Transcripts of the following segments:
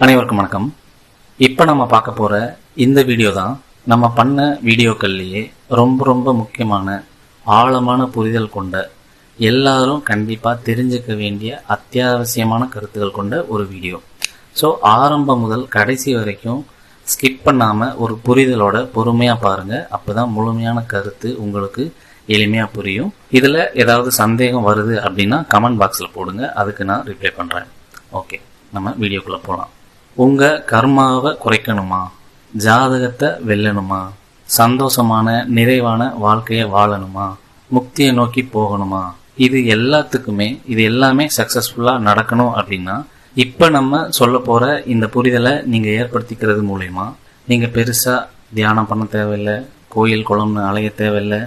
அனைவருக்கும் வணக்கம். இப்போ நம்ம பார்க்க போகிற இந்த வீடியோ தான் நம்ம பண்ண வீடியோக்கள்லேயே ரொம்ப ரொம்ப முக்கியமான ஆழமான புரிதல் கொண்ட எல்லாரும் கண்டிப்பாக தெரிஞ்சுக்க வேண்டிய அத்தியாவசியமான கருத்துக்கள் கொண்ட ஒரு வீடியோ. ஸோ ஆரம்பம் முதல் கடைசி வரைக்கும் ஸ்கிப் பண்ணாமல் ஒரு புரிதலோட பொறுமையாக பாருங்கள் அப்போ தான் முழுமையான கருத்து உங்களுக்கு எளிமையாக புரியும். இதில் ஏதாவது சந்தேகம் வருது அப்படின்னா கமெண்ட் பாக்ஸில் போடுங்க. அதுக்கு நான் ரிப்ளை பண்ணுறேன் ஓகே நம்ம வீடியோக்குள்ளே போகலாம் உங்கள் கர்மாவை குறைக்கணுமா? ஜாதகத்தை வெல்லணுமா? சந்தோஷமான நிறைவான வாழ்க்கையை வாழணுமா? முக்தியை நோக்கி போகணுமா? இது எல்லாத்துக்குமே இது எல்லாமே சக்ஸஸ்ஃபுல்லாக நடக்கணும் அப்படின்னா இப்போ நம்ம சொல்ல போகிற இந்த புரிதலை நீங்கள் ஏற்படுத்திக்கிறது மூலயமா நீங்கள் பெருசாக தியானம் பண்ண தேவையில்லை கோயில் குளம்னு அலைய தேவையில்லை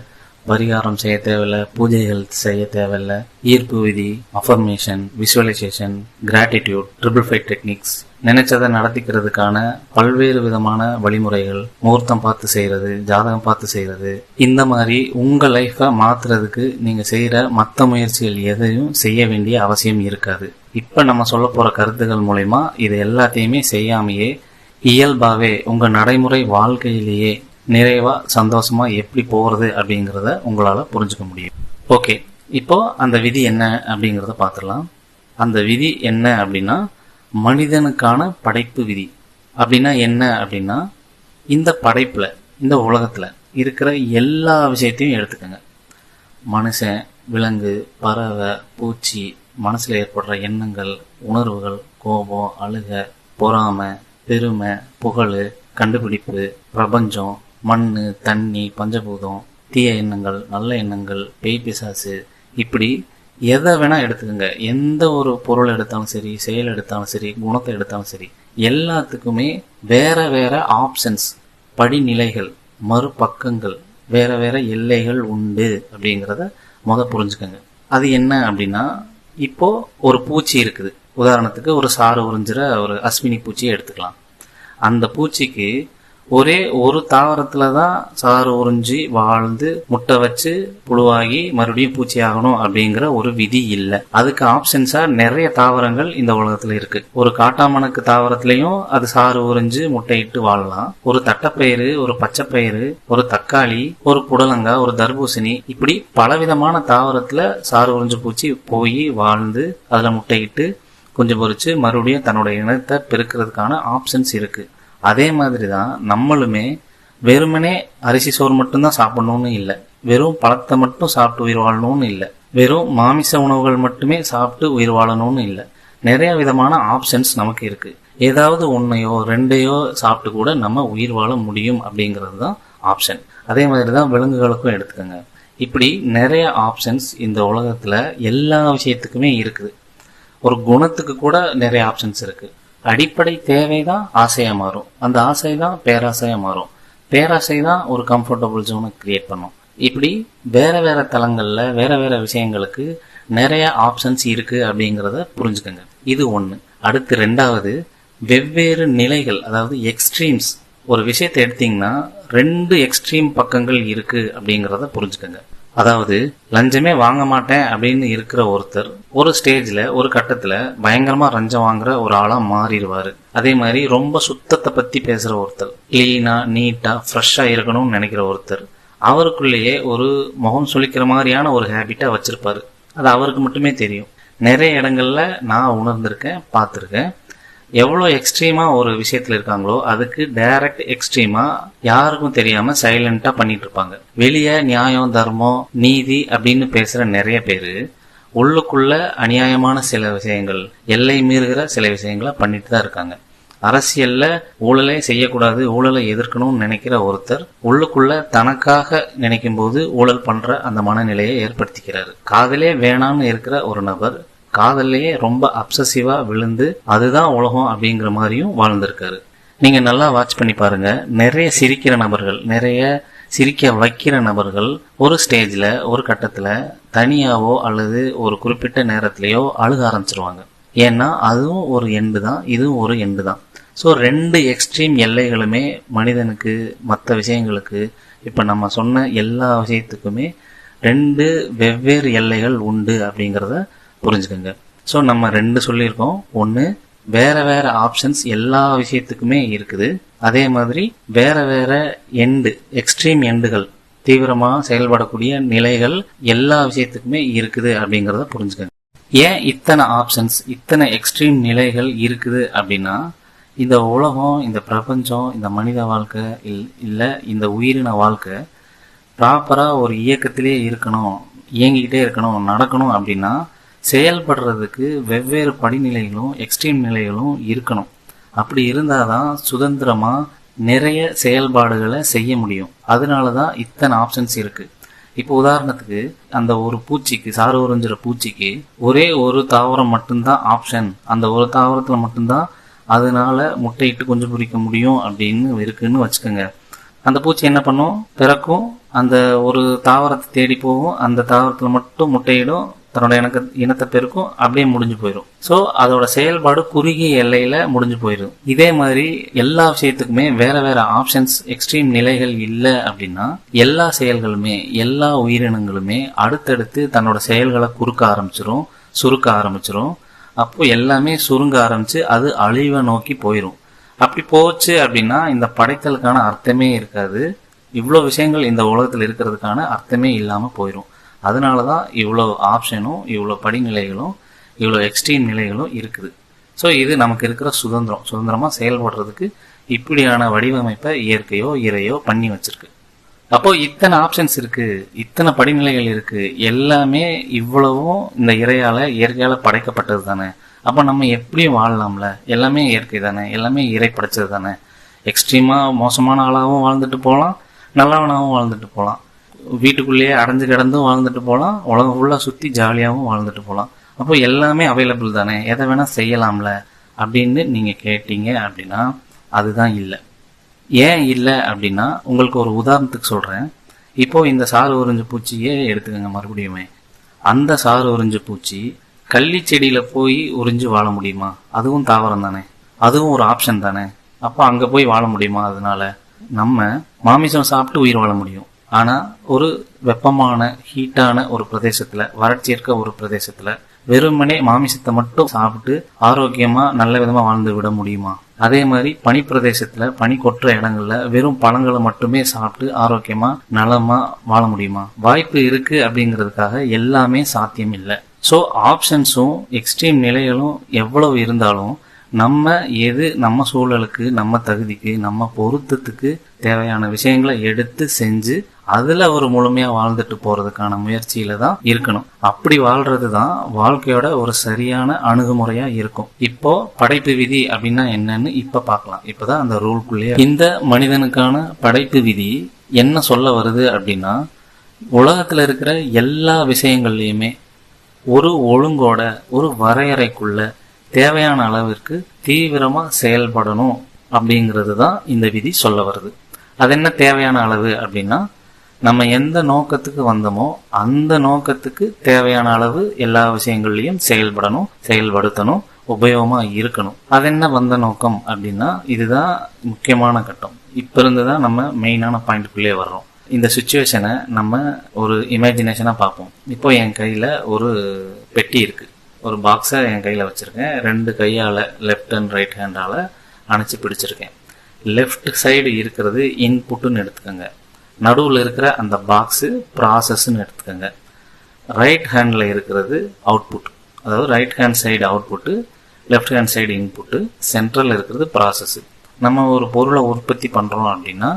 பரிகாரம் செய்ய தேவையில்ல பூஜைகள் செய்ய தேவையில்ல. ஈர்ப்பு விதி affirmation visualisation gratitude triple fight techniques நினைச்சதை நடத்திக்கிறதுக்கான பல்வேறு விதமான வழிமுறைகள். முகூர்த்தம் பார்த்து செய்யறது ஜாதகம் பார்த்து செய்யறது. இந்த மாதிரி உங்க லைஃபை மாத்துறதுக்கு நீங்க செய்யற மற்ற முயற்சிகள் எதையும் செய்ய வேண்டிய அவசியம் இருக்காது. இப்ப நம்ம சொல்ல போற கருத்துக்கள் மூலயமா இது எல்லாத்தையுமே செய்யாமையே இயல்பாகவே உங்க நடைமுறை வாழ்க்கையிலேயே நிறைவாக சந்தோஷமாக எப்படி போகிறது அப்படிங்கிறத உங்களால் புரிஞ்சுக்க முடியும். ஓகே. இப்போ அந்த விதி என்ன அப்படிங்கிறத பார்த்துடலாம் அந்த விதி என்ன அப்படின்னா மனிதனுக்கான படைப்பு விதி. அப்படின்னா என்ன அப்படின்னா இந்த படைப்பில் இந்த உலகத்தில் இருக்கிற எல்லா விஷயத்தையும் எடுத்துக்கோங்க. மனுஷன் விலங்கு பறவை பூச்சி மனசில் ஏற்படுற எண்ணங்கள் உணர்வுகள் கோபம் அழுக பொறாமை பெருமை புகழ் கண்டுபிடிப்பு பிரபஞ்சம் மண் தண்ணி பஞ்சபூதம் தீய எண்ணங்கள் நல்ல எண்ணங்கள் பேய் பிசாசு இப்படி எதை வேணால் எடுத்துக்கோங்க. எந்த ஒரு பொருள் எடுத்தாலும் சரி செயல் எடுத்தாலும் சரி குணத்தை எடுத்தாலும் சரி எல்லாத்துக்குமே வேற வேற ஆப்ஷன்ஸ் படிநிலைகள் மறுபக்கங்கள் வேற வேற எல்லைகள் உண்டு அப்படிங்கிறத முத புரிஞ்சுக்கோங்க. அது என்ன அப்படின்னா இப்போ ஒரு பூச்சி இருக்குது. உதாரணத்துக்கு ஒரு சாறு உறிஞ்சிற ஒரு அஸ்வினி பூச்சியை எடுத்துக்கலாம். அந்த பூச்சிக்கு ஒரே ஒரு தாவரத்துல தான் சாறு உறிஞ்சி வாழ்ந்து முட்டை வச்சு புழுவாகி மறுபடியும் பூச்சி ஆகணும் அப்படிங்கிற ஒரு விதி இல்லை. அதுக்கு ஆப்ஷன்ஸா நிறைய தாவரங்கள் இந்த உலகத்துல இருக்கு. ஒரு காட்டாமணக்கு தாவரத்திலையும் அது சாறு உறிஞ்சு முட்டையிட்டு வாழலாம். ஒரு தட்டைப்பயிறு ஒரு பச்சைப்பயிறு ஒரு தக்காளி ஒரு புடலங்காய் ஒரு தர்பூசணி இப்படி பலவிதமான தாவரத்துல சாறு உறிஞ்சு பூச்சி போய் வாழ்ந்து அதுல முட்டையிட்டு கொஞ்சம் பொறிச்சு மறுபடியும் தன்னோட இனத்தை பெருக்கிறதுக்கான ஆப்ஷன்ஸ் இருக்கு. அதே மாதிரி தான் நம்மளுமே வெறுமனே அரிசி சோறு மட்டும்தான் சாப்பிடணும்னு இல்லை. வெறும் பழத்தை மட்டும் சாப்பிட்டு உயிர் வாழணும்னு இல்லை. வெறும் மாமிச உணவுகள் மட்டுமே சாப்பிட்டு உயிர் வாழணும்னு இல்லை. நிறைய விதமான ஆப்ஷன்ஸ் நமக்கு இருக்கு. ஏதாவது ஒன்றையோ ரெண்டையோ சாப்பிட்டு கூட நம்ம உயிர் வாழ முடியும் அப்படிங்கிறது தான் ஆப்ஷன் அதே மாதிரி தான் விலங்குகளுக்கும் எடுத்துக்கோங்க. இப்படி நிறைய ஆப்ஷன்ஸ் இந்த உலகத்தில் எல்லா விஷயத்துக்குமே இருக்குது. ஒரு குணத்துக்கு கூட நிறைய ஆப்ஷன்ஸ் இருக்குது அடிப்படை தேவை தான் ஆசையாக மாறும். அந்த ஆசை தான் பேராசையாக மாறும். பேராசை தான் ஒரு கம்ஃபர்டபுள் ஜோனை கிரியேட் பண்ணும். இப்படி வேற வேற தளங்களில் வேற வேற விஷயங்களுக்கு நிறைய ஆப்ஷன்ஸ் இருக்கு அப்படிங்கிறத புரிஞ்சுக்கோங்க. இது ஒன்று அடுத்து ரெண்டாவது வெவ்வேறு நிலைகள் அதாவது எக்ஸ்ட்ரீம்ஸ் ஒரு விஷயத்தை எடுத்தீங்கன்னா ரெண்டு எக்ஸ்ட்ரீம் பக்கங்கள் இருக்கு அப்படிங்கிறத புரிஞ்சுக்கோங்க. அதாவது லஞ்சமே வாங்க மாட்டேன் அப்படின்னு இருக்கிற ஒருத்தர் ஒரு ஸ்டேஜ்ல ஒரு கட்டத்துல பயங்கரமா லஞ்சம் வாங்குற ஒரு ஆளா மாறிடுவாரு. அதே மாதிரி ரொம்ப சுத்தத்தை பத்தி பேசுற ஒருத்தர் கிளீனா நீட்டா ஃப்ரெஷ்ஷா இருக்கணும்னு நினைக்கிற ஒருத்தர் அவருக்குள்ளேயே ஒரு முகம் சுழிக்கிற மாதிரியான ஒரு ஹேபிட்டா வச்சிருப்பாரு. அது அவருக்கு மட்டுமே தெரியும். நிறைய இடங்கள்ல நான் உணர்ந்திருக்கேன் பார்த்துருக்கேன். எவ்வளோ எக்ஸ்ட்ரீமா ஒரு விஷயத்துல இருக்காங்களோ அதுக்கு டைரக்ட் எக்ஸ்ட்ரீமா யாருக்கும் தெரியாம சைலண்டா பண்ணிட்டு இருப்பாங்க வெளியே நியாயம் தர்மம் நீதி அப்படின்னு பேசுற நிறைய பேரு உள்ளுக்குள்ள அநியாயமான சில விஷயங்கள் எல்லை மீறுகிற சில விஷயங்களை பண்ணிட்டு தான் இருக்காங்க. அரசியல்ல ஊழலே செய்யக்கூடாது ஊழலை எதிர்க்கணும்னு நினைக்கிற ஒருத்தர் உள்ளுக்குள்ள தனக்காக நினைக்கும் போது ஊழல் பண்ற அந்த மனநிலையை ஏற்படுத்திக்கிறாரு. காதலே வேணாம்னு இருக்கிற ஒரு நபர் காதல்லையே ரொம்ப அப்சசிவா விழுந்து அதுதான் உலகம் அப்படிங்கிற மாதிரியும் வாழ்ந்திருக்காரு. நீங்க நல்லா வாட்ச் பண்ணி பாருங்க. நிறைய சிரிக்கிற நபர்கள் நிறைய சிரிக்க வைக்கிற நபர்கள் ஒரு ஸ்டேஜ்ல ஒரு கட்டத்துல தனியாவோ அல்லது ஒரு குறிப்பிட்ட நேரத்திலேயோ அழுக ஆரம்பிச்சிருவாங்க. ஏன்னா அதுவும் ஒரு எண்டு தான் இதுவும் ஒரு எண்டு தான். ஸோ ரெண்டு எக்ஸ்ட்ரீம் எல்லைகளுமே மனிதனுக்கு மற்ற விஷயங்களுக்கு இப்போ நம்ம சொன்ன எல்லா விஷயத்துக்குமே ரெண்டு வெவ்வேறு எல்லைகள் உண்டு அப்படிங்கிறத புரிஞ்சுக்கோங்க. ஸோ நம்ம ரெண்டு சொல்லியிருக்கோம். ஒன்று வேற வேற ஆப்ஷன்ஸ் எல்லா விஷயத்துக்குமே இருக்குது. அதே மாதிரி வேற வேற எண்டு எக்ஸ்ட்ரீம் எண்டுகள் தீவிரமாக செயல்படக்கூடிய நிலைகள் எல்லா விஷயத்துக்குமே இருக்குது அப்படிங்கிறத புரிஞ்சுக்கோங்க. ஏன் இத்தனை ஆப்ஷன்ஸ் இத்தனை எக்ஸ்ட்ரீம் நிலைகள் இருக்குது அப்படின்னா இந்த உலகம் இந்த பிரபஞ்சம் இந்த மனித வாழ்க்கை இல்- இல்லை இந்த உயிரின வாழ்க்கை ப்ராப்பராக ஒரு இயக்கத்திலே இருக்கணும் இயங்கிக்கிட்டே இருக்கணும் நடக்கணும் அப்படின்னா செயல்படுறதுக்கு வெவ்வேறு படிநிலைகளும் எக்ஸ்ட்ரீம் நிலைகளும் இருக்கணும். அப்படி இருந்தால் தான் சுதந்திரமாக நிறைய செயல்பாடுகளை செய்ய முடியும். அதனால தான் இத்தனை ஆப்ஷன்ஸ் இருக்குது இப்போ உதாரணத்துக்கு அந்த ஒரு பூச்சிக்கு சாறு உறிஞ்சுற பூச்சிக்கு ஒரே ஒரு தாவரம் மட்டும்தான் ஆப்ஷன் அந்த ஒரு தாவரத்தில் மட்டும்தான் அதனால முட்டையிட்டு கொஞ்சம் பொரிக்க முடியும் அப்படின்னு இருக்குன்னு வச்சுக்கோங்க. அந்த பூச்சி என்ன பண்ணும்? பிறக்கும். அந்த ஒரு தாவரத்தை தேடி போகும். அந்த தாவரத்தில் மட்டும் முட்டையிடும். தன்னோட இனக்க இனத்தை பெருக்கும் அப்படியே முடிஞ்சு போயிடும் ஸோ அதோட செயல்பாடு குறுகிய எல்லையில முடிஞ்சு போயிடும் இதே மாதிரி எல்லா விஷயத்துக்குமே வேற வேற ஆப்ஷன்ஸ் எக்ஸ்ட்ரீம் நிலைகள் இல்லை அப்படின்னா எல்லா செயல்களுமே எல்லா உயிரினங்களுமே அடுத்தடுத்து தன்னோட செயல்களை குறுக்க ஆரம்பிச்சிரும் சுருக்க ஆரம்பிச்சிரும். அப்போ எல்லாமே சுருங்க ஆரம்பிச்சு அது அழிவை நோக்கி போயிடும் அப்படி போச்சு அப்படின்னா இந்த படைத்தலுக்கான அர்த்தமே இருக்காது. இவ்வளோ விஷயங்கள் இந்த உலகத்தில் இருக்கிறதுக்கான அர்த்தமே இல்லாமல் போயிடும் அதனால தான் இவ்வளோ ஆப்ஷனும் இவ்வளோ படிநிலைகளும் இவ்வளோ எக்ஸ்ட்ரீம் நிலைகளும் இருக்குது. ஸோ இது நமக்கு இருக்கிற சுதந்திரம். சுதந்திரமாக செயல்படுறதுக்கு இப்படியான வடிவமைப்பை இயற்கையோ இறையோ பண்ணி வச்சிருக்கு. அப்போது இத்தனை ஆப்ஷன்ஸ் இருக்குது இத்தனை படிநிலைகள் இருக்குது எல்லாமே இவ்வளவும் இந்த இறையால் இயற்கையால் படைக்கப்பட்டது தானே. அப்போ நம்ம எப்படியும் வாழலாம்ல? எல்லாமே இயற்கை தானே? எல்லாமே இறை படைச்சது தானே? எக்ஸ்ட்ரீமாக மோசமான ஆளாகவும் வாழ்ந்துட்டு போகலாம் நல்லவனாகவும் வாழ்ந்துட்டு போகலாம். வீட்டுக்குள்ளேயே அடைஞ்சு கிடந்தும் வாழ்ந்துட்டு போகலாம். உலகம் ஃபுல்லாக சுற்றி ஜாலியாகவும் வாழ்ந்துட்டு போகலாம். அப்போ எல்லாமே அவைலபிள் தானே. எதை வேணால் செய்யலாம்ல அப்படின்னு நீங்கள் கேட்டீங்க அப்படின்னா அதுதான் இல்லை. ஏன் இல்லை அப்படின்னா உங்களுக்கு ஒரு உதாரணத்துக்கு சொல்கிறேன் இப்போது இந்த சாறு உறிஞ்சு பூச்சியே எடுத்துக்கோங்க மறுபடியுமே. அந்த சாறு உறிஞ்சு பூச்சி கள்ளி செடியில் போய் உறிஞ்சு வாழ முடியுமா? அதுவும் தாவரம் தானே. அதுவும் ஒரு ஆப்ஷன் தானே. அப்போ அங்கே போய் வாழ முடியுமா? அதனால நம்ம மாமிசம் சாப்பிட்டு உயிர் வாழ முடியும். ஆனால் ஒரு வெப்பமான ஹீட்டான ஒரு பிரதேசத்தில் வறட்சி இருக்க ஒரு பிரதேசத்தில் வெறுமனே மாமிசத்தை மட்டும் சாப்பிட்டு ஆரோக்கியமாக நல்ல விதமாக வாழ்ந்து விட முடியுமா? அதே மாதிரி பனி பிரதேசத்தில் பனி கொட்டுற இடங்கள்ல வெறும் பழங்களை மட்டுமே சாப்பிட்டு ஆரோக்கியமாக நலமாக வாழ முடியுமா? வாய்ப்பு இருக்கு அப்படிங்கிறதுக்காக எல்லாமே சாத்தியம் இல்லை ஸோ ஆப்ஷன்ஸும் எக்ஸ்ட்ரீம் நிலைகளும் எவ்வளவு இருந்தாலும் நம்ம எது நம்ம சூழலுக்கு நம்ம தகுதிக்கு நம்ம பொருத்தத்துக்கு தேவையான விஷயங்களை எடுத்து செஞ்சு அதுல ஒரு முழுமையா வாழ்ந்துட்டு போறதுக்கான முயற்சியில தான் இருக்கணும். அப்படி வாழ்றது தான் வாழ்க்கையோட ஒரு சரியான அணுகுமுறையா இருக்கும். இப்போ படைப்பு விதி அப்படின்னா என்னன்னு இப்ப பார்க்கலாம். இப்பதான் அந்த ரூல்குள்ளேயே இந்த மனிதனுக்கான படைப்பு விதி என்ன சொல்ல வருது அப்படின்னா உலகத்துல இருக்கிற எல்லா விஷயங்கள்லயுமே ஒரு ஒழுங்கோட ஒரு வரையறைக்குள்ள தேவையான அளவிற்கு தீவிரமா செயல்படணும் அப்படிங்கிறது தான் இந்த விதி சொல்ல வருது. அது என்ன தேவையான அளவு அப்படின்னா நம்ம எந்த நோக்கத்துக்கு வந்தோமோ அந்த நோக்கத்துக்கு தேவையான அளவு எல்லா விஷயங்கள்லையும் செயல்படணும் செயல்படுத்தணும் உபயோகமா இருக்கணும். அது என்ன வந்த நோக்கம் அப்படின்னா இதுதான் முக்கியமான கட்டம். இப்ப இருந்து தான் நம்ம மெயினான பாயிண்ட்டுக்குள்ளே வர்றோம். இந்த சுச்சுவேஷனை நம்ம ஒரு இமேஜினேஷனா பார்ப்போம். இப்போ என் கையில ஒரு பெட்டி இருக்கு. ஒரு பாக்ஸை என் கையில வச்சிருக்கேன். ரெண்டு கையால லெஃப்ட் அண்ட் ரைட் ஹேண்டால அணைச்சி பிடிச்சிருக்கேன். லெஃப்ட் சைடு இருக்கிறது இன்புட்டுன்னு எடுத்துக்கோங்க. நடுவில் இருக்கிற அந்த பாக்ஸு ப்ராசஸ்ன்னு எடுத்துக்கோங்க. ரைட் ஹேண்டில் இருக்கிறது அவுட்புட் அதாவது right hand side output left hand side input central இருக்கிறது ப்ராசஸ்ஸு நம்ம ஒரு பொருளை உற்பத்தி பண்ணுறோம் அப்படின்னா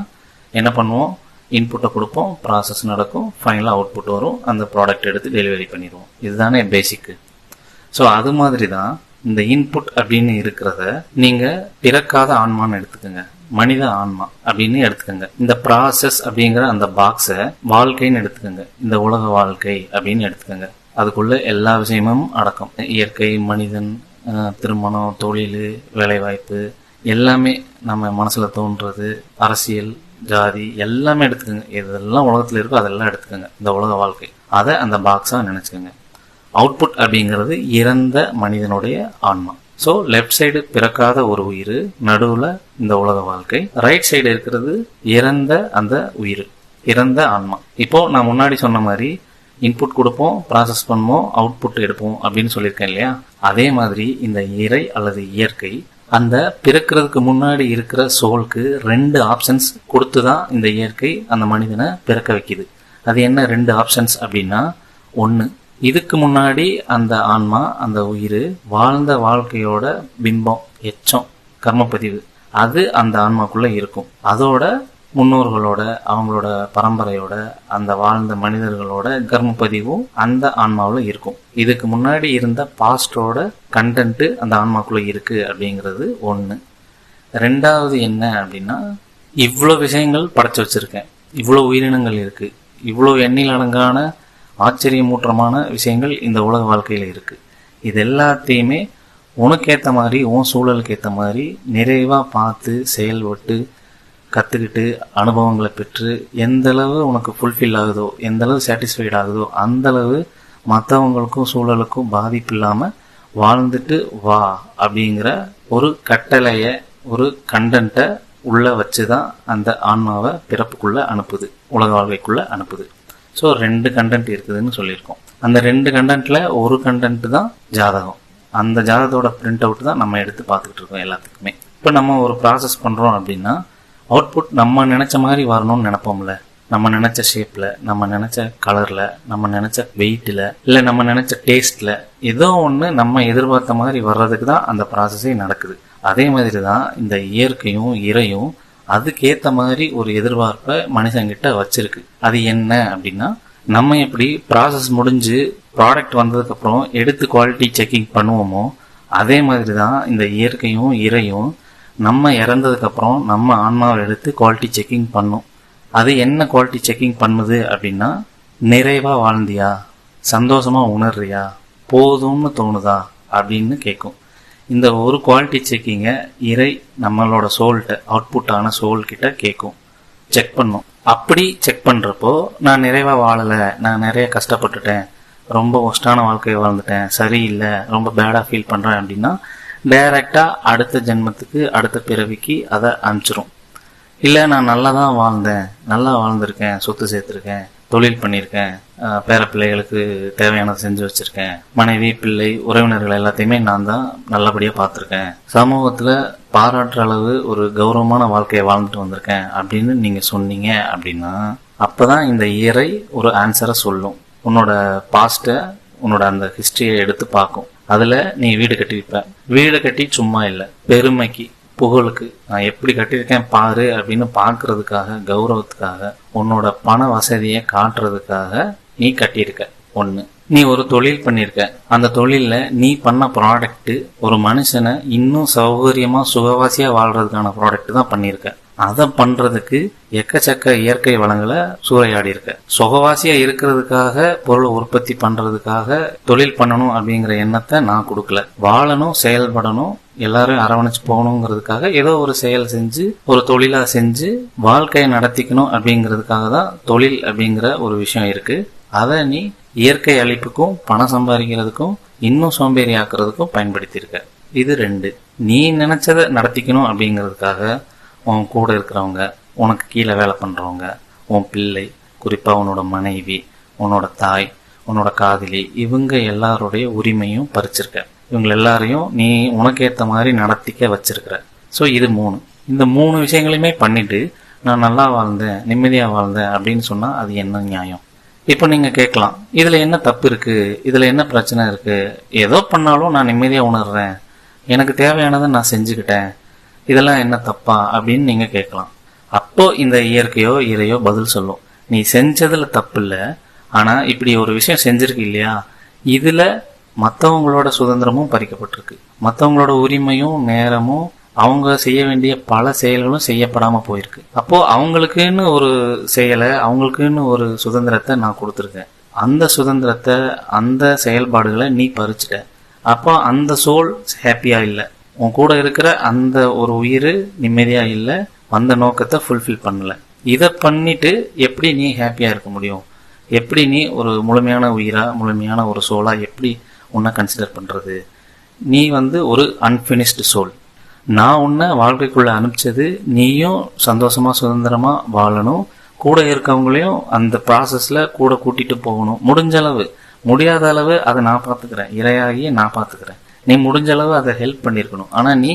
என்ன பண்ணுவோம்? இன்புட்டை கொடுப்போம் ப்ராசஸ் நடக்கும் ஃபைனலாக அவுட்புட் வரும் அந்த ப்ராடக்ட் எடுத்து டெலிவரி பண்ணிடுவோம். இதுதானே பேசிக்கு ஸோ அது மாதிரி தான் இந்த இன்புட் அப்படின்னு இருக்கிறத நீங்கள் பிறக்காத ஆன்மான்னு எடுத்துக்கோங்க. மனித ஆன்மா அப்படின்னு எடுத்துக்கோங்க. இந்த ப்ராசஸ் அப்படிங்கிற அந்த பாக்ஸை வாழ்க்கைன்னு எடுத்துக்கோங்க. இந்த உலக வாழ்க்கை அப்படின்னு எடுத்துக்கோங்க. அதுக்குள்ள எல்லா விஷயமும் அடக்கம். இயற்கை மனிதன் திருமணம் தொழில் வேலைவாய்ப்பு எல்லாமே நம்ம மனசுல தோன்றது. அரசியல் ஜாதி எல்லாமே எடுத்துக்கோங்க. எதெல்லாம் உலகத்தில் இருக்கோ அதெல்லாம் எடுத்துக்கோங்க. இந்த உலக வாழ்க்கை. அதை அந்த பாக்ஸாக நினச்சிக்கோங்க. அவுட்புட் அப்படிங்கிறது இறந்த மனிதனுடைய ஆன்மா. ஸோ லெஃப்ட் சைடு பிறக்காத ஒரு உயிர் நடுவில் இந்த உலக வாழ்க்கை. ரைட் சைடு இருக்கிறது இறந்த அந்த உயிர் இறந்த ஆன்மா. இப்போ நான் முன்னாடி சொன்ன மாதிரி இன்புட் கொடுப்போம் ப்ராசஸ் பண்ணுவோம் அவுட்புட் எடுப்போம் அப்படின்னு சொல்லியிருக்கேன் இல்லையா? அதே மாதிரி இந்த இறை அல்லது இயற்கை அந்த பிறக்கிறதுக்கு முன்னாடி இருக்கிற சோலுக்கு ரெண்டு ஆப்ஷன்ஸ் கொடுத்து தான் இந்த இயற்கை அந்த மனிதனை பிறக்க வைக்குது. அது என்ன ரெண்டு ஆப்ஷன்ஸ் அப்படின்னா ஒன்று இதுக்கு முன்னாடி அந்த ஆன்மா அந்த உயிர் வாழ்ந்த வாழ்க்கையோட பிம்பம் எச்சம் கர்மப்பதிவு. அது அந்த ஆன்மாக்குள்ள இருக்கும். அதோட முன்னோர்களோட அவங்களோட பரம்பரையோட அந்த வாழ்ந்த மனிதர்களோட கர்மப்பதிவும் அந்த ஆன்மாவில் இருக்கும். இதுக்கு முன்னாடி இருந்த பாஸ்டோட கண்டென்ட்டு அந்த ஆன்மாக்குள்ளே இருக்கு அப்படிங்கிறது ஒன்று ரெண்டாவது என்ன அப்படின்னா இவ்வளோ விஷயங்கள் படைச்சு வச்சிருக்கேன். இவ்வளோ உயிரினங்கள் இருக்கு. இவ்வளோ எண்ணில் அடங்கான ஆச்சரியமூற்றமான விஷயங்கள் இந்த உலக வாழ்க்கையில் இருக்கு. இது எல்லாத்தையுமே உனக்கேற்ற மாதிரி உன் சூழலுக்கு ஏற்ற மாதிரி நிறைவாக பார்த்து செயல்பட்டு கற்றுக்கிட்டு அனுபவங்களை பெற்று எந்தளவு உனக்கு ஃபுல்ஃபில் ஆகுதோ எந்தளவு சாட்டிஸ்ஃபைட் ஆகுதோ அந்தளவு மற்றவங்களுக்கும் சூழலுக்கும் பாதிப்பு இல்லாமல் வாழ்ந்துட்டு வா அப்படிங்கிற ஒரு கட்டளையை ஒரு கண்டென்ட்டை உள்ளே வச்சு தான் அந்த ஆன்மாவை பிறப்புக்குள்ளே அனுப்புது உலக வாழ்க்கைக்குள்ளே அனுப்புது. ஸோ ரெண்டு கண்டென்ட் இருக்குதுன்னு சொல்லியிருக்கோம். அந்த ரெண்டு கண்டென்ட்டில் ஒரு கண்டென்ட் தான் ஜாதகம். அந்த ஜாதகத்தோட பிரிண்ட் அவுட் தான் நம்ம எடுத்து பார்த்துக்கிட்டு இருக்கோம் எல்லாத்துக்குமே. இப்போ நம்ம ஒரு ப்ராசஸ் பண்ணுறோம் அப்படின்னா அவுட்புட் நம்ம நினச்ச மாதிரி வரணும்னு நினைப்போம்ல. நம்ம நினச்ச ஷேப்பில் நம்ம நினச்ச கலரில் நம்ம நினச்ச வெயிட்டில் இல்லை நம்ம நினச்ச டேஸ்ட்டில் ஏதோ ஒன்று நம்ம எதிர்பார்த்த மாதிரி வர்றதுக்கு தான் அந்த ப்ராசஸே நடக்குது. அதே மாதிரி தான் இந்த இயற்கையும் இறையும் அதுக்கேற்ற மாதிரி ஒரு எதிர்பார்ப்பை மனுஷங்கிட்ட வச்சிருக்கு. அது என்ன அப்படின்னா நம்ம எப்படி ப்ராசஸ் முடிஞ்சு ப்ராடக்ட் வந்ததுக்கப்புறம் எடுத்து குவாலிட்டி செக்கிங் பண்ணுவோமோ அதே மாதிரி தான் இந்த இயற்கையும் இறையும் நம்ம இறந்ததுக்கப்புறம் நம்ம ஆன்மாவை எடுத்து குவாலிட்டி செக்கிங் பண்ணும். அது என்ன குவாலிட்டி செக்கிங் பண்ணுது அப்படின்னா நிறைவாக வாழ்ந்தியா? சந்தோஷமாக உணர்றியா? போதும்னு தோணுதா? அப்படின்னு கேட்கும் இந்த ஒரு குவாலிட்டி செக்கிங்கை இறை நம்மளோட சோல்கிட்ட அவுட்புட் ஆன கேட்கும் செக் பண்ணும். அப்படி செக் பண்ணுறப்போ நான் நிறைவாக வாழலை நான் நிறைய கஷ்டப்பட்டுட்டேன் ரொம்ப ஒஸ்டான வாழ்க்கையை வாழ்ந்துட்டேன் சரியில்லை ரொம்ப பேடாக ஃபீல் பண்ணுறேன் அப்படின்னா டைரெக்டாக அடுத்த ஜென்மத்துக்கு அடுத்த பிறவிக்கு அதை அனுப்பிச்சிரும். இல்லை நான் நல்லா தான் வாழ்ந்தேன் நல்லா வாழ்ந்திருக்கேன் சொத்து சேர்த்துருக்கேன் தொழில் பண்ணியிருக்கேன். பேர பிள்ளைகளுக்கு தேவையானதை செஞ்சு வச்சிருக்கேன். மனைவி பிள்ளை உறவினர்கள் எல்லாத்தையுமே நான் தான் நல்லபடியாக பார்த்துருக்கேன். சமூகத்தில் பாராட்டுற அளவு ஒரு கௌரவமான வாழ்க்கையை வாழ்ந்துட்டு வந்திருக்கேன் அப்படின்னு நீங்கள் சொன்னீங்க அப்படின்னா அப்பதான் இந்த இயரை ஒரு ஆன்சரை சொல்லும். உன்னோட பாஸ்ட்டை உன்னோட அந்த ஹிஸ்டரியை எடுத்து பார்க்கும். அதுல நீ வீடு கட்டியிருப்ப வீடு கட்டி சும்மா இல்லை. பெருமைக்கு புகழுக்கு நான் எப்படி கட்டியிருக்கேன் பாரு அப்படின்னு பார்க்கறதுக்காக கௌரவத்துக்காக உன்னோட பண வசதியை காட்டுறதுக்காக நீ கட்டியிருக்க. ஒன்று நீ ஒரு தொழில் பண்ணியிருக்க. அந்த தொழிலில் நீ பண்ண ப்ராடக்ட்டு ஒரு மனுஷனை இன்னும் சௌகரியமாக சுகவாசியாக வாழ்கிறதுக்கான ப்ராடக்ட் தான் பண்ணியிருக்க. அதை பண்றதுக்கு எக்கச்சக்க இயற்கை வளங்களை சூறையாடி இருக்க. சுகவாசியா இருக்கிறதுக்காக பொருளை உற்பத்தி பண்றதுக்காக தொழில் பண்ணணும் அப்படிங்கிற எண்ணத்தை நான் கொடுக்கல. வாழணும் செயல்படணும் எல்லாரும் அரவணைச்சு போகணுங்கிறதுக்காக ஏதோ ஒரு செயல் செஞ்சு ஒரு தொழிலா செஞ்சு வாழ்க்கையை நடத்திக்கணும் அப்படிங்கிறதுக்காக தான் தொழில் அப்படிங்கிற ஒரு விஷயம் இருக்கு. அதை நீ இயற்கை அழிப்புக்கும் பணம் சம்பாதிக்கிறதுக்கும் இன்னும் சோம்பேறி ஆக்குறதுக்கும் பயன்படுத்தியிருக்க. இது ரெண்டு. நீ நினைச்சதை நடத்திக்கணும் அப்படிங்கிறதுக்காக உன் கூட இருக்கிறவங்க உனக்கு கீழே வேலை பண்ணுறவங்க உன் பிள்ளை குறிப்பாக உன்னோட மனைவி உன்னோட தாய் உன்னோட காதலி இவங்க எல்லாருடைய உரிமையும் பறிச்சிருக்க. இவங்க எல்லாரையும் நீ உனக்கு ஏற்ற மாதிரி நடத்திக்க வச்சிருக்கிற. ஸோ இது மூணு. இந்த மூணு விஷயங்களையுமே பண்ணிட்டு நான் நல்லா வாழ்ந்தேன் நிம்மதியாக வாழ்ந்தேன் அப்படின்னு சொன்னால் அது என்ன நியாயம்? இப்போ நீங்கள் கேட்கலாம் இதில் என்ன தப்பு இருக்குது இதில் என்ன பிரச்சனை இருக்குது ஏதோ பண்ணாலும் நான் நிம்மதியாக உணர்றேன். எனக்கு தேவையானதை நான் செஞ்சுக்கிட்டேன். இதெல்லாம் என்ன தப்பா அப்படின்னு நீங்க கேட்கலாம். அப்போ இந்த இயற்கையோ இறையோ பதில் சொல்லும். நீ செஞ்சதுல தப்பு இல்லை ஆனா இப்படி ஒரு விஷயம் செஞ்சிருக்கு இல்லையா? இதுல மற்றவங்களோட சுதந்திரமும் பறிக்கப்பட்டிருக்கு. மற்றவங்களோட உரிமையும் நேரமும் அவங்க செய்ய வேண்டிய பல செயல்களும் செய்யப்படாம போயிருக்கு. அப்போ அவங்களுக்குன்னு ஒரு செயலை அவங்களுக்குன்னு ஒரு சுதந்திரத்தை நான் கொடுத்துருக்கேன். அந்த சுதந்திரத்தை அந்த செயல்பாடுகளை நீ பறிச்சிட்ட. அப்போ அந்த சோல் ஹாப்பியா இல்லை. உன் கூட இருக்கிற அந்த ஒரு உயிர் நிம்மதியா இல்லை அந்த நோக்கத்தை ஃபுல்ஃபில் பண்ணல. இதை பண்ணிட்டு எப்படி நீ ஹாப்பியா இருக்க முடியும்? எப்படி நீ ஒரு முழுமையான உயிரா முழுமையான ஒரு சோலா எப்படி உன்னை கன்சிடர் பண்றது? நீ வந்து ஒரு அன்பினிஷ்டு சோல் நான் உன்னை வாழ்க்கைக்குள்ள அனுப்பிச்சது நீயும் சந்தோஷமா சுதந்திரமா வாழணும். கூட இருக்கவங்களையும் அந்த ப்ராசஸில் கூட கூட்டிகிட்டு போகணும். முடிஞ்ச அளவு முடியாத அளவு அதை நான் பார்த்துக்கிறேன். இரையாகி நான் பார்த்துக்கிறேன். நீ முடிஞ்ச அளவு அதை ஹெல்ப் பண்ணியிருக்கணும். ஆனால் நீ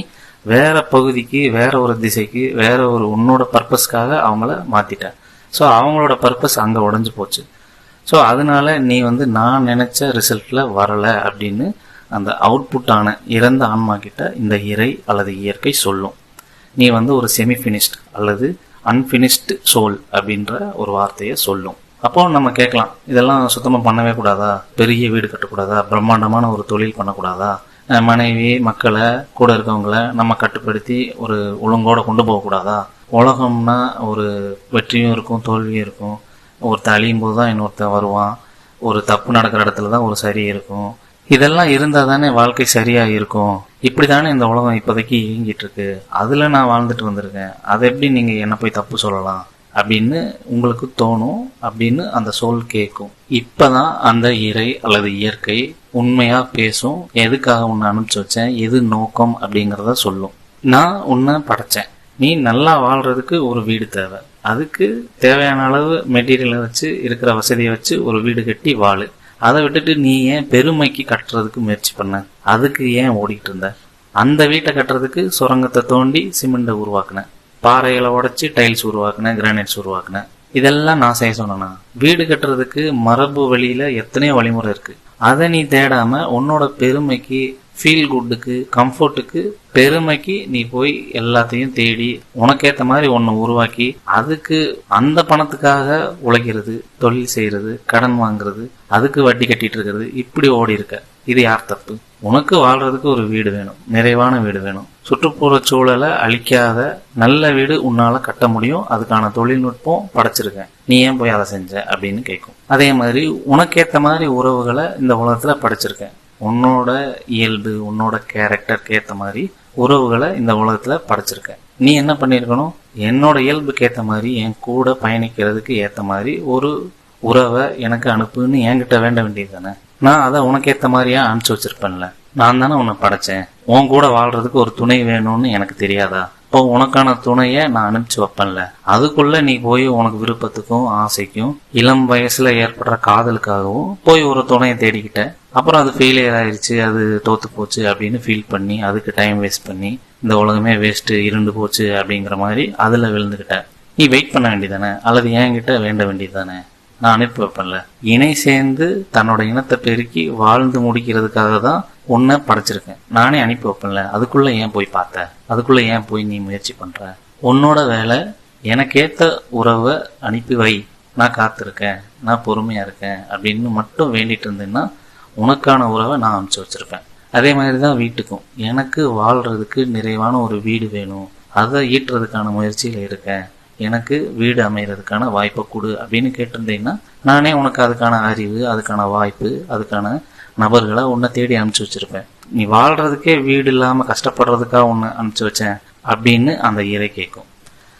வேற பகுதிக்கு வேற ஒரு திசைக்கு வேற ஒரு உன்னோட பர்பஸ்க்காக அவங்கள மாத்திட்ட. ஸோ அவங்களோட பர்பஸ் அங்கே உடஞ்சி போச்சு. ஸோ அதனால நீ வந்து நான் நினைச்ச ரிசல்ட்ல வரலை அப்படின்னு அந்த அவுட்புட்டான இறந்த ஆன்மா கிட்ட இந்த இறை அல்லது இயற்கை சொல்லும். நீ வந்து ஒரு செமி ஃபினிஷ்ட் அல்லது அன்பினிஷ்டு சோல் அப்படின்ற ஒரு வார்த்தையை சொல்லும். அப்போ நம்ம கேட்கலாம் இதெல்லாம் சுத்தமாக பண்ணவே கூடாதா? பெரிய வீடு கட்டக்கூடாதா? பிரம்மாண்டமான ஒரு தொழில் பண்ணக்கூடாதா? மனைவி மக்களை கூட இருக்கவங்கள நம்ம கட்டுப்படுத்தி ஒரு ஒழுங்கோட கொண்டு போகக்கூடாதா? உலகம்னா ஒரு வெற்றியும் இருக்கும் தோல்வியும் இருக்கும். ஒருத்தன் அழியும் போது தான் இன்னொருத்தன் வருவான். ஒரு தப்பு நடக்கிற இடத்துல தான் ஒரு சரி இருக்கும். இதெல்லாம் இருந்தால் தானே வாழ்க்கை சரியாக இருக்கும். இப்படி தானே இந்த உலகம் இப்போதைக்கு இயங்கிட்டு இருக்கு. அதில் நான் வாழ்ந்துட்டு வந்திருக்கேன். அதை எப்படி நீங்கள் என்ன போய் தப்பு சொல்லலாம்? அப்படின்னு உங்களுக்கு தோணும் அப்படின்னு அந்த சோல் கேட்கும். இப்பதான் அந்த இறை அல்லது இயற்கை உண்மையா பேசும் எதுக்காக உன்னை அனுப்பிச்சு வச்சேன் எது நோக்கம் அப்படிங்கிறத சொல்லும். நான் உன்னை படைச்சேன். நீ நல்லா வாழ்றதுக்கு ஒரு வீடு தேவை. அதுக்கு தேவையான அளவு மெட்டீரியலை வச்சு இருக்கிற வசதியை வச்சு ஒரு வீடு கட்டி வாழு. அதை விட்டுட்டு நீ ஏன் பெருமைக்கு கட்டுறதுக்கு முயற்சி பண்ண? அதுக்கு ஏன் ஓடிட்டு இருந்த? அந்த வீட்டை கட்டுறதுக்கு சுரங்கத்தை தோண்டி சிமெண்ட்டை உருவாக்குனேன் பாறைகளை உடச்சி டைல்ஸ் உருவாக்குனேன் கிரானைட்ஸ் உருவாக்குனேன் இதெல்லாம் நான் செய்ய சொன்னேனா? வீடு கட்டுறதுக்கு மரபு வழியில எத்தனையோ வழிமுறை இருக்கு. அதை நீ தேடாம உன்னோட பெருமைக்கு ஃபீல் குட்டுக்கு கம்ஃபர்ட்டுக்கு பெருமைக்கு நீ போய் எல்லாத்தையும் தேடி உனக்கேத்த மாதிரி ஒன்னு உருவாக்கி அதுக்கு அந்த பணத்துக்காக உழைக்கிறது தொழில் செய்யறது கடன் வாங்குறது அதுக்கு வட்டி கட்டிட்டு இருக்கிறது இப்படி ஓடி இருக்க. இது யார் தப்பு? உனக்கு வாழ்றதுக்கு ஒரு வீடு வேணும். நிறைவான வீடு வேணும். சுற்றுப்புற சூழலை அழிக்காத நல்ல வீடு உன்னால கட்ட முடியும். அதுக்கான தொழில்நுட்பம் படைச்சிருக்கேன் நீ ஏன் போய் அதை செஞ்ச? அப்படின்னு கேட்கும் அதே மாதிரி உனக்கேற்ற மாதிரி உறவுகளை இந்த உலகத்துல படைச்சிருக்கேன் உன்னோட இயல்பு உன்னோட கேரக்டருக்கு ஏற்ற மாதிரி உறவுகளை இந்த உலகத்துல படைச்சிருக்கேன் நீ என்ன பண்ணிருக்கணும் என்னோட இயல்புக்கு ஏற்ற மாதிரி என் கூட பயணிக்கிறதுக்கு ஏற்ற மாதிரி ஒரு உறவை எனக்கு அனுப்புன்னு என்கிட்ட வேண்ட வேண்டியது தானே? நான் அதை உனக்கு ஏற்ற மாதிரியா அனுப்பிச்சு வச்சிருப்பேன்ல. நான் தானே உன்னை படைச்சேன். உன் கூட வாழ்றதுக்கு ஒரு துணை வேணும்னு எனக்கு தெரியாதா? இப்போ உனக்கான துணையை நான் அனுப்பிச்சு வைப்பேன்ல. அதுக்குள்ள நீ போய் உனக்கு விருப்பத்துக்கும் ஆசைக்கும் இளம் வயசுல ஏற்படுற காதலுக்காகவும் போய் ஒரு துணையை தேடிக்கிட்ட அப்புறம் அது ஃபெயிலியர் ஆயிடுச்சு அது தோத்து போச்சு அப்படின்னு ஃபீல் பண்ணி அதுக்கு டைம் வேஸ்ட் பண்ணி இந்த உலகமே வேஸ்ட்டு இருண்டு போச்சு அப்படிங்கிற மாதிரி அதில் விழுந்துக்கிட்ட நீ வெயிட் பண்ண வேண்டியதானே அல்லது என்கிட்ட வேண்ட வேண்டியதானே நான் அனுப்பி வைப்பேன்ல. இணை சேர்ந்து தன்னோட இனத்தை பெருக்கி வாழ்ந்து முடிக்கிறதுக்காக தான் உன்னை படைச்சிருக்கேன். நானே அனுப்பி வைப்பேன்ல. அதுக்குள்ள ஏன் போய் பார்த்த? அதுக்குள்ள ஏன் போய் நீ முயற்சி பண்ற? உன்னோட வேலை எனக்கேத்த உறவை அனுப்பி வை. நான் காத்திருக்கேன். நான் பொறுமையா இருக்கேன். அப்படின்னு மட்டும் வேண்டிட்டு இருந்தேன்னா உனக்கான உறவை நான் அனுப்பிச்சு வச்சிருப்பேன். அதே மாதிரி தான் வீட்டுக்கும். எனக்கு வாழ்றதுக்கு நிறைவான ஒரு வீடு வேணும். அதை ஈட்டுறதுக்கான முயற்சியில் இருக்கேன். எனக்கு வீடு அமைகிறதுக்கான வாய்ப்பை கொடு அப்படின்னு கேட்டிருந்தீங்கன்னா நானே உனக்கு அதுக்கான அறிவு அதுக்கான வாய்ப்பு அதுக்கான நபர்களை உன்னை தேடி அனுப்பிச்சு வச்சிருப்பேன். நீ வாழ்றதுக்கே வீடு இல்லாமல் கஷ்டப்படுறதுக்காக உன்னை அனுப்பிச்சு வச்சேன் அப்படின்னு அந்த இறை கேட்கும்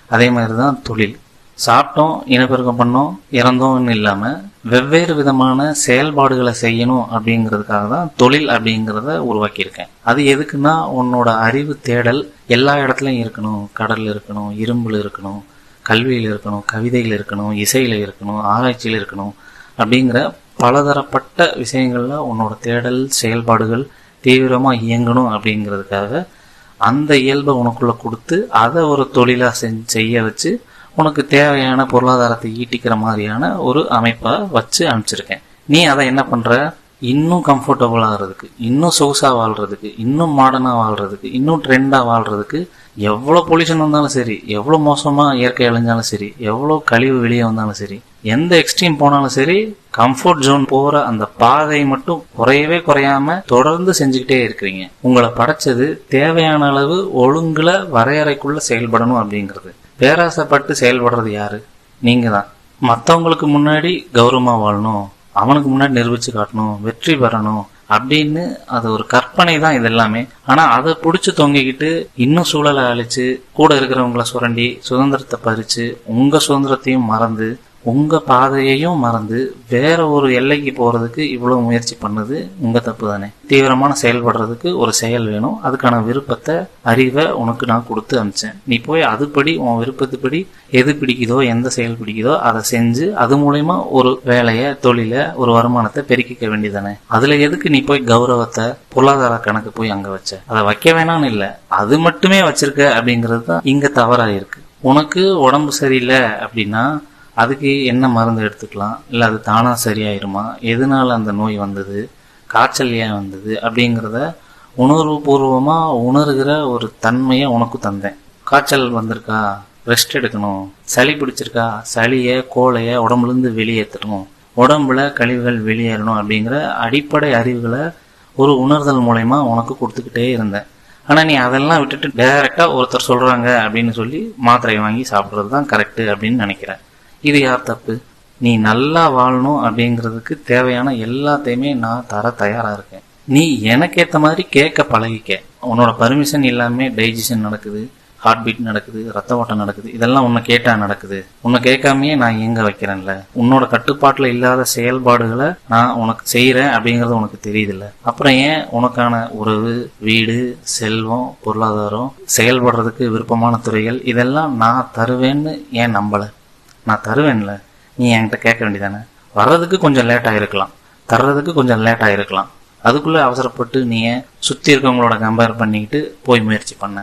அதே மாதிரி தான் தொழில். சாப்பிட்டோம் இனப்பெருக்கம் பண்ணோம் இறந்தோம்னு இல்லாமல் வெவ்வேறு விதமான செயல்பாடுகளை செய்யணும் அப்படிங்கிறதுக்காக தான் தொழில் அப்படிங்கிறத உருவாக்கியிருக்கேன். அது எதுக்குன்னா உன்னோட அறிவு தேடல் எல்லா இடத்துலையும் இருக்கணும். கடல் இருக்கணும் இரும்பில் இருக்கணும் கல்வியில் இருக்கணும் கவிதையில் இருக்கணும் இசையில் இருக்கணும் ஆராய்ச்சியில் இருக்கணும் அப்படிங்கிற பலதரப்பட்ட விஷயங்களில் உன்னோட தேடல் செயல்பாடுகள் தீவிரமாக இயங்கணும் அப்படிங்கிறதுக்காக அந்த இயல்பை உனக்குள்ளே கொடுத்து அதை ஒரு தொழிலாக செஞ்சு செய்ய வச்சு உனக்கு தேவையான பொருளாதாரத்தை ஈட்டிக்கிற மாதிரியான ஒரு அமைப்பை வச்சு அனுப்பிச்சிருக்கேன். நீ அதை என்ன பண்ணுற இன்னும் கம்ஃபர்டபுள் ஆகிறதுக்கு இன்னும் சொகுசாக வாழ்கிறதுக்கு இன்னும் மாடர்னாக வாழ்கிறதுக்கு இன்னும் ட்ரெண்டாக வாழ்கிறதுக்கு எவ்வளோ பொல்யூஷன் வந்தாலும் சரி எவ்வளோ மோசமாக இயற்கை அழிஞ்சாலும் சரி எவ்வளோ கழிவு வெளியே வந்தாலும் சரி எந்த எக்ஸ்ட்ரீம் போனாலும் சரி கம்ஃபர்ட் ஜோன் போகிற அந்த பாதை மட்டும் குறையவே குறையாம தொடர்ந்து செஞ்சுக்கிட்டே இருக்கிறீங்க. உங்களை படைச்சது தேவையான அளவு ஒழுங்குல வரையறைக்குள்ள செயல்படணும் அப்படிங்கிறது. பேராசைப்பட்டு செயல்படுறது யாரு? நீங்க தான் மற்றவங்களுக்கு முன்னாடி கௌரவமாக வாழணும். அவனுக்கு முன்னாடி நிரூபிச்சு காட்டணும் வெற்றி பெறணும் அப்படின்னு அது ஒரு கற்பனை தான் இது எல்லாமே ஆனா அதை புடிச்சு தொங்கிக்கிட்டு இன்னும் சூழலை அழிச்சு கூட இருக்கிறவங்கள சுரண்டி சுதந்திரத்தை பறிச்சு உங்க சுதந்திரத்தையும் மறந்து உங்க பாதையையும் மறந்து வேற ஒரு எல்லைக்கு போறதுக்கு இவ்வளவு முயற்சி பண்ணது உங்க தப்பு தானே தீவிரமான செயல்படுறதுக்கு ஒரு செயல் வேணும். அதுக்கான விருப்பத்தை அறிவை உனக்கு நான் கொடுத்து அனுப்பிச்சேன். நீ போய் அதுபடி உன் விருப்பத்துப்படி எது பிடிக்குதோ எந்த செயல் பிடிக்குதோ அதை செஞ்சு அது மூலயமா ஒரு வேலையை தொழிலை ஒரு வருமானத்தை பெருக்கிக்க வேண்டியதானே அதுல எதுக்கு நீ போய் கௌரவத்தை பொருளாதார கணக்கு போய் அங்க வச்ச? அதை வைக்க வேணாம்னு இல்ல. அது மட்டுமே வச்சிருக்க அப்படிங்கிறது தான் இங்க தவறாக இருக்கு உனக்கு உடம்பு சரியில்லை அப்படின்னா அதுக்கு என்ன மருந்து எடுத்துக்கலாம்? இல்லை அது தானாக சரியாயிருமா? எதனால அந்த நோய் வந்தது? காய்ச்சல் ஏன் வந்தது? அப்படிங்கிறத உணர்வுபூர்வமாக உணர்கிற ஒரு தன்மையை உனக்கு தந்தேன். காய்ச்சல் வந்திருக்கா? ரெஸ்ட் எடுக்கணும். சளி பிடிச்சிருக்கா? சளியை கோலையை உடம்புலேருந்து வெளியேற்றணும். உடம்புல கழிவுகள் வெளியேறணும் அப்படிங்கிற அடிப்படை அறிவுகளை ஒரு உணர்தல் மூலயமா உனக்கு கொடுத்துக்கிட்டே இருந்தேன். ஆனால் நீ அதெல்லாம் விட்டுட்டு டைரெக்டாக ஒருத்தர் சொல்கிறாங்க அப்படின்னு சொல்லி மாத்திரையை வாங்கி சாப்பிட்றது தான் கரெக்டு அப்படின்னு நினைக்கிறேன். இது யார் தப்பு? நீ நல்லா வாழணும் அப்படிங்கிறதுக்கு தேவையான எல்லாத்தையுமே நான் தர தயாராக இருக்கேன். நீ எனக்கு ஏற்ற மாதிரி கேட்க பழகிக்க. உன்னோட பர்மிஷன் இல்லாமல் டைஜஷன் நடக்குது ஹார்ட் பீட் நடக்குது ரத்த ஓட்டம் நடக்குது. இதெல்லாம் உன்னை கேட்டா நடக்குது. உன்னை கேட்காமயே நான் இயங்க வைக்கிறேன்ல. உன்னோட கட்டுப்பாட்டில் இல்லாத செயல்பாடுகளை நான் உனக்கு செய்யறேன் அப்படிங்கறது உனக்கு தெரியுதுல்ல. அப்புறம் ஏன் உனக்கான உறவு வீடு செல்வம் பொருளாதாரம் செயல்படுறதுக்கு விருப்பமான துறைகள் இதெல்லாம் நான் தருவேன்னு ஏன் நம்பலை? நான் தருவேன்ல. நீ என்கிட்ட கேட்க வேண்டியதானே? வர்றதுக்கு கொஞ்சம் லேட் இருக்கலாம் தர்றதுக்கு கொஞ்சம் லேட் இருக்கலாம் அதுக்குள்ளே அவசரப்பட்டு நீ சுற்றி இருக்கவங்களோட கம்பேர் பண்ணிக்கிட்டு போய் முயற்சி பண்ண.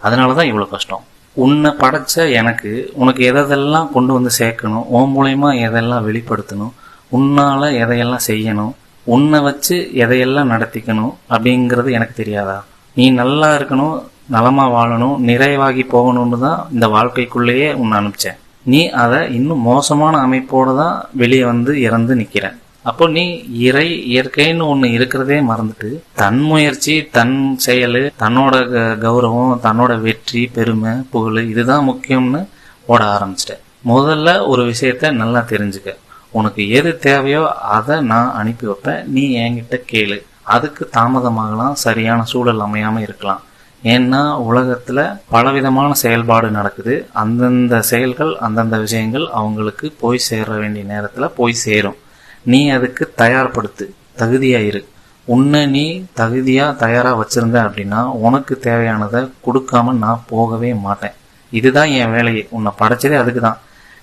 அதனால தான் இவ்வளோ கஷ்டம். உன்னை படைச்ச எனக்கு உனக்கு எதெல்லாம் கொண்டு வந்து சேர்க்கணும் உன் மூலயமா எதெல்லாம் வெளிப்படுத்தணும் உன்னால் எதையெல்லாம் செய்யணும் உன்னை வச்சு எதையெல்லாம் நடத்திக்கணும் அப்படிங்கிறது எனக்கு தெரியாதா? நீ நல்லா இருக்கணும் நலமாக வாழணும் நிறைவாகி போகணும்னு தான் இந்த வாழ்க்கைக்குள்ளேயே உன்னை அனுப்பிச்சேன். நீ அதை இன்னும் மோசமான அமைப்போடு தான் வெளியே வந்து இறந்து நிற்கிற அப்போ நீ இறை இயற்கைன்னு ஒன்று இருக்கிறதே மறந்துட்டு தன் முயற்சி தன் செயல் தன்னோட க- கௌரவம் தன்னோட வெற்றி பெருமை புகழ் இதுதான் முக்கியம்னு ஓட ஆரம்பிச்சிட்ட. முதல்ல ஒரு விஷயத்த நல்லா தெரிஞ்சுக்க. உனக்கு எது தேவையோ அதை நான் அனுப்பி வைப்பேன். நீ என்கிட்ட கேளு. அதுக்கு தாமதமாகலாம் சரியான சூழல் அமையாமல் இருக்கலாம். ஏன்னா உலகத்துல பலவிதமான செயல்பாடு நடக்குது. அந்தந்த செயல்கள் அந்தந்த விஷயங்கள் அவங்களுக்கு போய் சேர வேண்டிய நேரத்துல போய் சேரும். நீ அதுக்கு தயார்படுத்து தகுதியா இரு. உன்னை நீ தகுதியா தயாரா வச்சிருந்த அப்படின்னா உனக்கு தேவையானதை கொடுக்காம நான் போகவே மாட்டேன். இதுதான் என் வேலையை. உன்னை படைச்சதே அதுக்கு தான்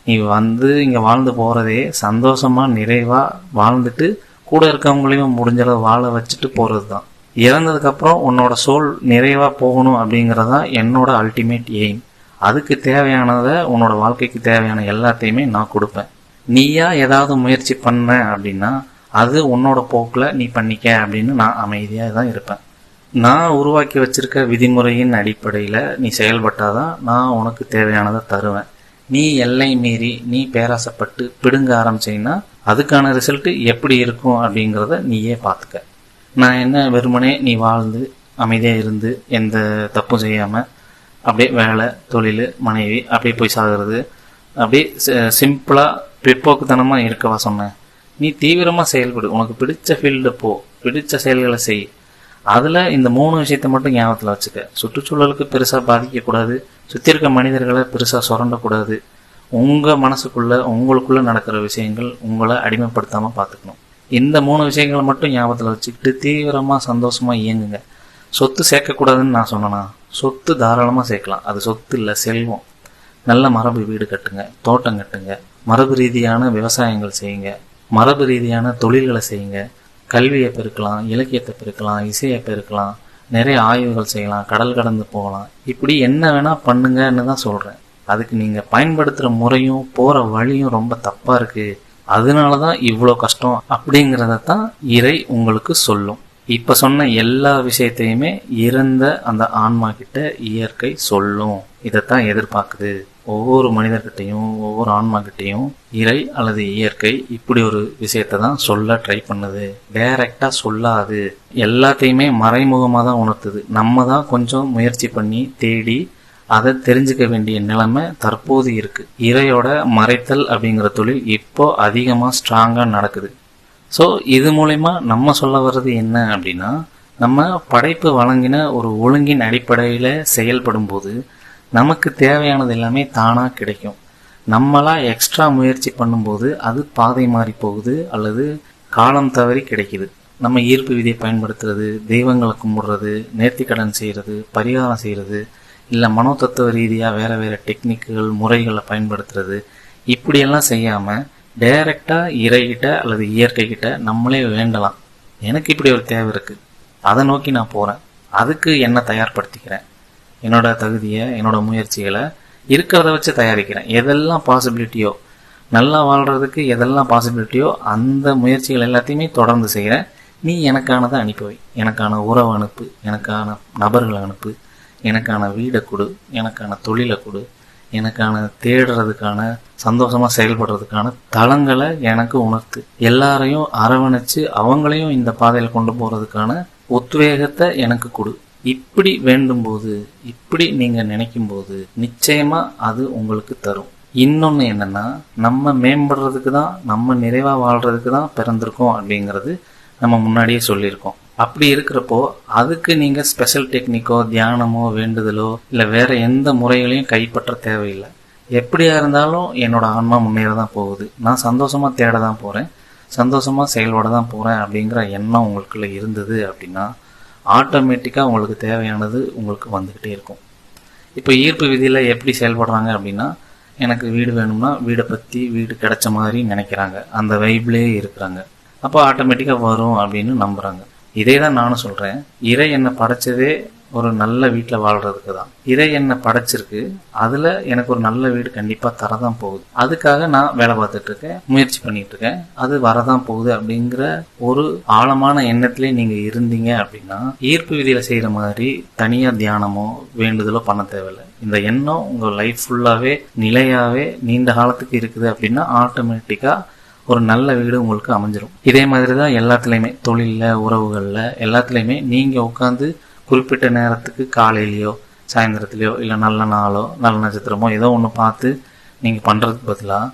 நீ வந்து இங்க வாழ்ந்து போறதே சந்தோஷமா நிறைவா வாழ்ந்துட்டு கூட இருக்கவங்களையும் முடிஞ்ச அளவு வாழ வச்சுட்டு போறது தான் இறந்ததுக்கப்புறம் உன்னோட சோல் நிறைவாக போகணும் அப்படிங்கிறது தான் என்னோட அல்டிமேட் எய்ம் அதுக்கு தேவையானதை உன்னோட வாழ்க்கைக்கு தேவையான எல்லாத்தையுமே நான் கொடுப்பேன். நீயா ஏதாவது முயற்சி பண்ண அப்படின்னா அது உன்னோட போக்கில் நீ பண்ணிக்க அப்படின்னு நான் அமைதியாக தான் இருப்பேன். நான் உருவாக்கி வச்சிருக்க விதிமுறையின் அடிப்படையில் நீ செயல்பட்டாதான் நான் உனக்கு தேவையானதை தருவேன். நீ எல்லை மீறி நீ பேராசைப்பட்டு பிடுங்க ஆரம்பிச்சிங்கன்னா அதுக்கான ரிசல்ட்டு எப்படி இருக்கும் அப்படிங்கிறத நீயே பார்த்துக்க. நான் என்ன வெறுமனே நீ வாழ்ந்து அமைதியாக இருந்து எந்த தப்பும் செய்யாமல் அப்படியே வேலை தொழில் மனைவி அப்படியே போய் சாகுறது. அப்படியே சிம்பிளாக பிற்போக்குத்தனமாக இருக்கவா சொன்னேன். நீ தீவிரமாக செயல்படு. உனக்கு பிடிச்ச ஃபீல்டு போ. பிடிச்ச செயல்களை செய். அதில் இந்த மூணு விஷயத்தை மட்டும் ஞாபகத்தில் வச்சுக்க. சுற்றுச்சூழலுக்கு பெருசாக பாதிக்கக்கூடாது. சுற்றி இருக்க மனிதர்களை பெருசாக சுரண்டக்கூடாது. உங்கள் மனசுக்குள்ளே உங்களுக்குள்ளே நடக்கிற விஷயங்கள் உங்களை அடிமைப்படுத்தாமல் பார்த்துக்கணும் இந்த மூணு விஷயங்களை மட்டும் ஞாபகத்தில் வச்சுக்கிட்டு தீவிரமாக சந்தோஷமாக இயங்குங்க. சொத்து சேர்க்கக்கூடாதுன்னு நான் சொன்னேன்னா சொத்து தாராளமாக சேர்க்கலாம். அது சொத்து இல்லை செல்வம். நல்ல மரபு வீடு கட்டுங்க தோட்டம் கட்டுங்க மரபு ரீதியான விவசாயங்கள் செய்யுங்க மரபு ரீதியான தொழில்களை செய்யுங்க. கல்வியை பெருக்கலாம் இலக்கியத்தை பெருக்கலாம் இசையை பெருக்கலாம் நிறைய ஆய்வுகள் செய்யலாம் கடல் கடந்து போகலாம். இப்படி என்ன வேணால் பண்ணுங்கன்னு தான் சொல்கிறேன் அதுக்கு நீங்கள் பயன்படுத்துகிற முறையும் போகிற வழியும் ரொம்ப தப்பாக இருக்குது அதனால தான் இவ்வளோ கஷ்டம் அப்படிங்கிறத தான் இறை உங்களுக்கு சொல்லும். இப்போ சொன்ன எல்லா விஷயத்தையுமே இறந்த அந்த ஆன்மா கிட்ட இயற்கை சொல்லும். இதைத்தான் எதிர்பார்க்குது. ஒவ்வொரு மனிதர்கிட்டையும் ஒவ்வொரு ஆன்மா கிட்டையும் இறை அல்லது இயற்கை இப்படி ஒரு விஷயத்தை தான் சொல்ல ட்ரை பண்ணுது. டைரக்டா சொல்லாது. எல்லாத்தையுமே மறைமுகமாக தான் உணர்த்துது. நம்ம தான் கொஞ்சம் முயற்சி பண்ணி தேடி அதை தெரிஞ்சுக்க வேண்டிய நிலைமை தற்போது இருக்கு. இறையோட மறைத்தல் அப்படிங்கிற தொழில் இப்போ அதிகமாக ஸ்ட்ராங்காக நடக்குது. ஸோ இது மூலயமா நம்ம சொல்ல வர்றது என்ன அப்படின்னா நம்ம படைப்பு வழங்கின ஒரு ஒழுங்கின் அடிப்படையில் செயல்படும் போது நமக்கு தேவையானது எல்லாமே தானாக கிடைக்கும். நம்மளா எக்ஸ்ட்ரா முயற்சி பண்ணும்போது அது பாதை மாறி போகுது அல்லது காலம் தவறி கிடைக்குது. நம்ம ஈர்ப்பு விதியை பயன்படுத்துறது தெய்வங்களை கும்பிடுறது நேர்த்திக்கடன் செய்கிறது பரிகாரம் செய்கிறது இல்லை மனோதத்துவ ரீதியாக வேறு வேறு டெக்னிக்குகள் முறைகளை பயன்படுத்துறது இப்படியெல்லாம் செய்யாமல் டைரெக்டாக இறைகிட்ட அல்லது இயற்கைக்கிட்ட நம்மளே வேண்டலாம். எனக்கு இப்படி ஒரு தேவை இருக்குது அதை நோக்கி நான் போகிறேன் அதுக்கு என்னை தயார்படுத்திக்கிறேன். என்னோட தகுதியை என்னோட முயற்சிகளை இருக்கிறத வச்சு தயாரிக்கிறேன். எதெல்லாம் பாசிபிலிட்டியோ நல்லா வாழ்கிறதுக்கு எதெல்லாம் பாசிபிலிட்டியோ அந்த முயற்சிகள் எல்லாத்தையுமே தொடர்ந்து செய்கிறேன் நீ எனக்கானதை அனுப்பி வை. எனக்கான உறவு அனுப்பு. எனக்கான நபர்களை அனுப்பு. எனக்கான வீடை கொடு எனக்கான தொழிலை கொடு எனக்கான தேடுறதுக்கான சந்தோஷமாக செயல்படுறதுக்கான தளங்களை எனக்கு உணர்த்து. எல்லாரையும் அரவணைச்சு அவங்களையும் இந்த பாதையில் கொண்டு போகிறதுக்கான உத்வேகத்தை எனக்கு கொடு. இப்படி வேண்டும்போது இப்படி நீங்கள் நினைக்கும் போது நிச்சயமாக அது உங்களுக்கு தரும். இன்னொன்று என்னன்னா நம்ம மேம்படுறதுக்கு தான் நம்ம நிறைவாக வாழ்கிறதுக்கு தான் பிறந்திருக்கோம் அப்படிங்கிறது நம்ம முன்னாடியே சொல்லியிருக்கோம். அப்படி இருக்கிறப்போ அதுக்கு நீங்க ஸ்பெஷல் டெக்னிக்கோ தியானமோ வேண்டுதலோ இல்ல வேற எந்த முறைகளையும் கைப்பற்ற தேவையில்லை. எப்படியா இருந்தாலும் என்னோட ஆன்மா முன்னேற தான் போகுது. நான் சந்தோஷமா தேட தான் போறேன். சந்தோஷமா செயல்பட தான் போறேன் அப்படிங்கிற எண்ணம் உங்களுக்குள்ள இருந்தது அப்படின்னா ஆட்டோமேட்டிக்கா உங்களுக்கு தேவையானது உங்களுக்கு வந்துகிட்டே இருக்கும். இப்போ ஈர்ப்பு விதியில எப்படி செயல்படுறாங்க அப்படின்னா எனக்கு வீடு வேணும்னா வீடை பத்தி வீடு கிடைச்ச மாதிரி நினைக்கிறாங்க. அந்த வைப்லேயே இருக்கிறாங்க. அப்போ ஆட்டோமேட்டிக்காக வரும் அப்படின்னு நம்புறாங்க. இதே தான் நானும் சொல்கிறேன் இறை என்னை படைச்சதே ஒரு நல்ல வீட்டில் வாழ்கிறதுக்கு தான். இறை என்னை படைச்சிருக்கு. அதில் எனக்கு ஒரு நல்ல வீடு கண்டிப்பாக தரதான் போகுது. அதுக்காக நான் வேலை பார்த்துட்டு இருக்கேன். முயற்சி பண்ணிட்டு இருக்கேன். அது வரதான் போகுது அப்படிங்கிற ஒரு ஆழமான எண்ணத்திலே நீங்கள் இருந்தீங்க அப்படின்னா ஈர்ப்பு விதியில் செய்கிற மாதிரி தனியாக தியானமோ வேண்டுதலோ பண்ண தேவையில்லை. இந்த எண்ணம் உங்கள் லைஃப் ஃபுல்லாகவே நிலையாகவே நீண்ட காலத்துக்கு இருக்குது அப்படின்னா ஆட்டோமேட்டிக்காக ஒரு நல்ல வீடு உங்களுக்கு அமைஞ்சிடும் இதே மாதிரி தான் எல்லாத்துலேயுமே தொழிலில் உறவுகளில் எல்லாத்துலேயுமே நீங்கள் உட்காந்து குறிப்பிட்ட நேரத்துக்கு காலையிலையோ சாயந்தரத்துலையோ இல்லை நல்ல நாளோ நல்ல நட்சத்திரமோ ஏதோ ஒன்று பார்த்து நீங்கள் பண்ணுறதுக்கு பதிலாக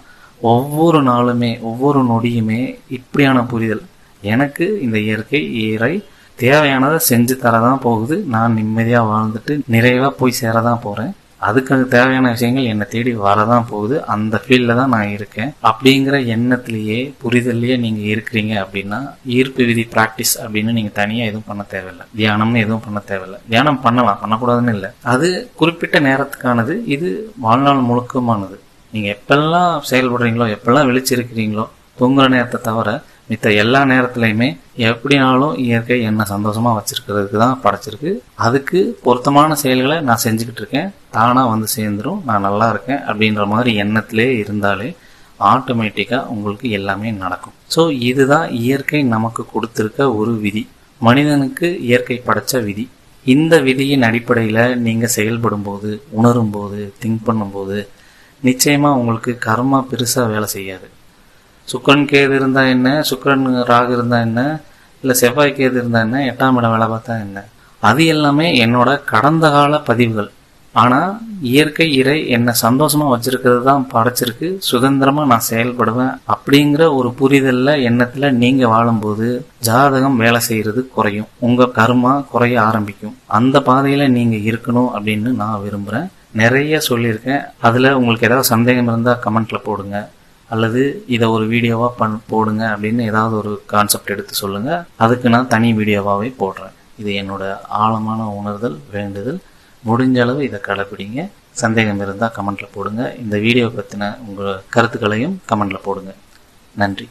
ஒவ்வொரு நாளுமே ஒவ்வொரு நொடியுமே இப்படியான புரிதல். எனக்கு இந்த இயற்கை இறை தேவையானதை செஞ்சு தரதான் போகுது. நான் நிம்மதியாக வாழ்ந்துட்டு நிறைவாக போய் சேரதான் போகிறேன் அதுக்கு தேவையான விஷயங்கள் என்னை தேடி வரதான் போகுது. அந்த ஃபீல்டில் தான் நான் இருக்கேன். அப்படிங்கிற எண்ணத்திலேயே புரிதல்லையே நீங்கள் இருக்கிறீங்க அப்படின்னா ஈர்ப்பு விதி ப்ராக்டிஸ் அப்படின்னு நீங்கள் தனியாக எதுவும் பண்ண தேவையில்லை. தியானம்னு எதுவும் பண்ண தேவையில்லை. தியானம் பண்ணலாம் பண்ணக்கூடாதுன்னு இல்லை. அது குறிப்பிட்ட நேரத்துக்கானது. இது வாழ்நாள் முழுக்கமானது. நீங்கள் எப்பெல்லாம் செயல்படுறீங்களோ எப்பெல்லாம் விழிச்சிருக்கிறீங்களோ தூங்குற நேரத்தை தவிர மித்த எல்லா நேரத்துலையுமே எப்படினாலும் இயற்கை என்ன சந்தோஷமா வச்சிருக்கிறதுக்கு தான் படைச்சிருக்கு. அதுக்கு பொருத்தமான செயல்களை நான் செஞ்சுக்கிட்டு இருக்கேன். தானா வந்து சேர்ந்துரும். நான் நல்லா இருக்கேன் அப்படின்ற மாதிரி எண்ணத்திலே இருந்தாலே ஆட்டோமேட்டிக்காக உங்களுக்கு எல்லாமே நடக்கும். ஸோ இதுதான் இயற்கை நமக்கு கொடுத்துருக்க ஒரு விதி. மனிதனுக்கு இயற்கை படைச்ச விதி. இந்த விதியின் அடிப்படையில் நீங்கள் செயல்படும்போது உணரும்போது உணரும் போது திங்க் பண்ணும்போது நிச்சயமாக உங்களுக்கு கர்மா பெருசாக வேலை செய்யாது. சுக்கரன் கேது இருந்தால் என்ன? சுக்கரன் ராகு இருந்தால் என்ன? இல்லை செவ்வாய் கேது இருந்தால் என்ன? எட்டாம் இடம் வேலை பார்த்தா என்ன? அது எல்லாமே என்னோட கடந்த கால பதிவுகள். ஆனால் இயற்கை இறை என்னை சந்தோஷமாக வச்சிருக்கிறது தான் படைச்சிருக்கு. சுதந்திரமாக நான் செயல்படுவேன் அப்படிங்கிற ஒரு புரிதலில் எண்ணத்தில் நீங்கள் வாழும்போது ஜாதகம் வேலை செய்கிறது குறையும். உங்கள் கர்மா குறைய ஆரம்பிக்கும். அந்த பாதையில் நீங்கள் இருக்கணும் அப்படின்னு நான் விரும்புகிறேன் நிறைய சொல்லியிருக்கேன். அதில் உங்களுக்கு ஏதாவது சந்தேகம் இருந்தால் கமெண்ட்டில் போடுங்க. அல்லது இதை ஒரு வீடியோவா பண் போடுங்க அப்படின்னு ஏதாவது ஒரு கான்செப்ட் எடுத்து சொல்லுங்க. அதுக்கு நான் தனி வீடியோவாகவே போடுறேன். இது என்னோட ஆழமான உணர்தல் வேண்டுதல். முடிஞ்ச அளவு இதை கடைப்பிடிங்க. சந்தேகம் இருந்தால் கமெண்ட்ல போடுங்க. இந்த வீடியோ பற்றின உங்கள் கருத்துக்களையும் கமெண்ட்ல போடுங்க. நன்றி.